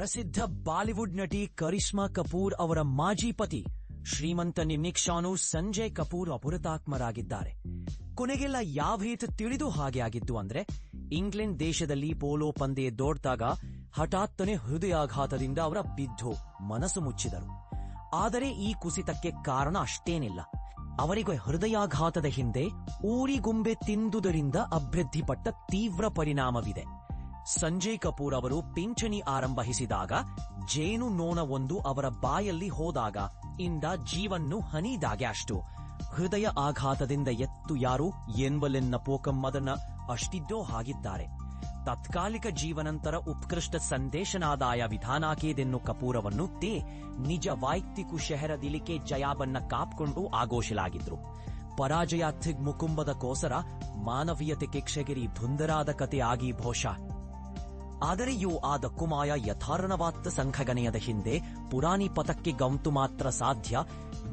ಪ್ರಸಿದ್ಧ ಬಾಲಿವುಡ್ ನಟಿ ಕರಿಷ್ಮಾ ಕಪೂರ್ ಅವರ ಮಾಜಿ ಪತಿ ಶ್ರೀಮಂತ ನಿಮಿಕ್ಷಾನು ಸಂಜಯ್ ಕಪೂರ್ ಅಪುರತಾತ್ಮರಾಗಿದ್ದಾರೆ ಕೊನೆಗೆಲ್ಲ ಯಾವ ರೀತಿ ತಿಳಿದು ಹಾಗೆ ಆಗಿದ್ದು ಅಂದ್ರೆ ಇಂಗ್ಲೆಂಡ್ ದೇಶದಲ್ಲಿ ಪೋಲೋ ಪಂದ್ಯ ದೋಡ್ದಾಗ ಹಠಾತ್ತನೆ ಹೃದಯಾಘಾತದಿಂದ ಅವರ ಬಿದ್ದು ಮನಸ್ಸು ಮುಚ್ಚಿದರು. ಆದರೆ ಈ ಕುಸಿತಕ್ಕೆ ಕಾರಣ ಅಷ್ಟೇನಿಲ್ಲ. ಅವರಿಗೆ ಹೃದಯಾಘಾತದ ಹಿಂದೆ ಊರಿಗುಂಬೆ ತಿಂದುದರಿಂದ ಅಭಿವೃದ್ಧಿಪಟ್ಟ ತೀವ್ರ ಪರಿಣಾಮವಿದೆ. ಸಂಜಯ್ ಕಪೂರ್ ಅವರು ಪಿಂಚಣಿ ಆರಂಭಿಸಿದಾಗ ಜೇನು ನೋಣವೊಂದು ಅವರ ಬಾಯಲ್ಲಿ ಹೋದಾಗ ಇಂದ ಜೀವನ್ನು ಹನಿದಾಗೆ ಅಷ್ಟು ಹೃದಯ ಆಘಾತದಿಂದ ಎತ್ತು ಯಾರು ಎನ್ವಲೆನ್ನ ಪೋಕಮ್ಮದನ್ನ ಅಷ್ಟಿದ್ದೋ ಹಾಗಿದ್ದಾರೆ. ತಾತ್ಕಾಲಿಕ ಜೀವನಂತರ ಉತ್ಕೃಷ್ಟ ಸಂದೇಶನಾದಾಯ ವಿಧಾನಾಕೇದೆನ್ನು ಕಪೂರವನ್ನು ತೇ ನಿಜ ವೈಯಕ್ತಿಕ ಶಹರದಿಲಿಕೆ ಜಯಾಬನ್ನ ಕಾಪ್ಕೊಂಡು ಆಘೋಷಲಾಗಿದ್ರು. ಪರಾಜಯಾಥಿಗ್ ಮುಕುಂಬದ ಕೋಸರ ಮಾನವೀಯತೆ ಕೆಕ್ಷಗಿರಿ ಧುಂದರಾದ ಕತೆ ಆಗಿ ಬಹುಶಃ ಆದರೆ ಆ ಆದ ಕುಮಾಯ ಯಥಾರ್ಣವಾತ್ತ ಸಂಘಗನೆಯದ ಹಿಂದೆ ಪುರಾಣಿ ಪಥಕ್ಕೆ ಗಂತು ಮಾತ್ರ ಸಾಧ್ಯ,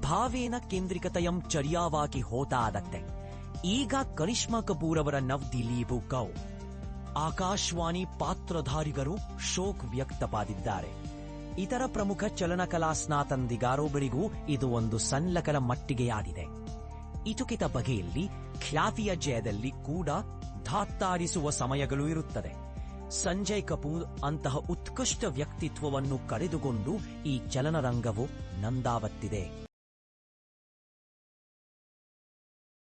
ಭಾವೇನ ಕೇಂದ್ರಿಕತೆಯಂ ಚರ್ಯಾವಾಗಿ ಹೋತಾದತ್ತೆ. ಈಗ ಕರಿಷ್ಮಾ ಕಪೂರ್ ಅವರ ನವ್ ದಿಲೀಪು ಕೌ. ಆಕಾಶವಾಣಿ ಪಾತ್ರಧಾರಿಗರು ಶೋಕ್ ವ್ಯಕ್ತಪಾದಿದ್ದಾರೆ. ಇತರ ಪ್ರಮುಖ ಚಲನಕಲಾ ಸ್ನಾತಂದಿಗಾರೊಬ್ಬರಿಗೂ ಇದು ಒಂದು ಸಣ್ಣಕಲ ಮಟ್ಟಿಗೆಯಾಗಿದೆ. ಇಟುಕಿತ ಬಗೆಯಲ್ಲಿ ಖ್ಯಾತಿಯ ಜಯದಲ್ಲಿ ಕೂಡ ಧಾತ್ತಾಡಿಸುವ ಸಮಯಗಳು ಇರುತ್ತದೆ. ಸಂಜಯ್ ಕಪೂರ್ ಅಂತಹ ಉತ್ಕೃಷ್ಟ ವ್ಯಕ್ತಿತ್ವವನ್ನು ಕಳೆದುಕೊಂಡು ಈ ಚಲನರಂಗವು ನಂದಾವತ್ತಿದೆ.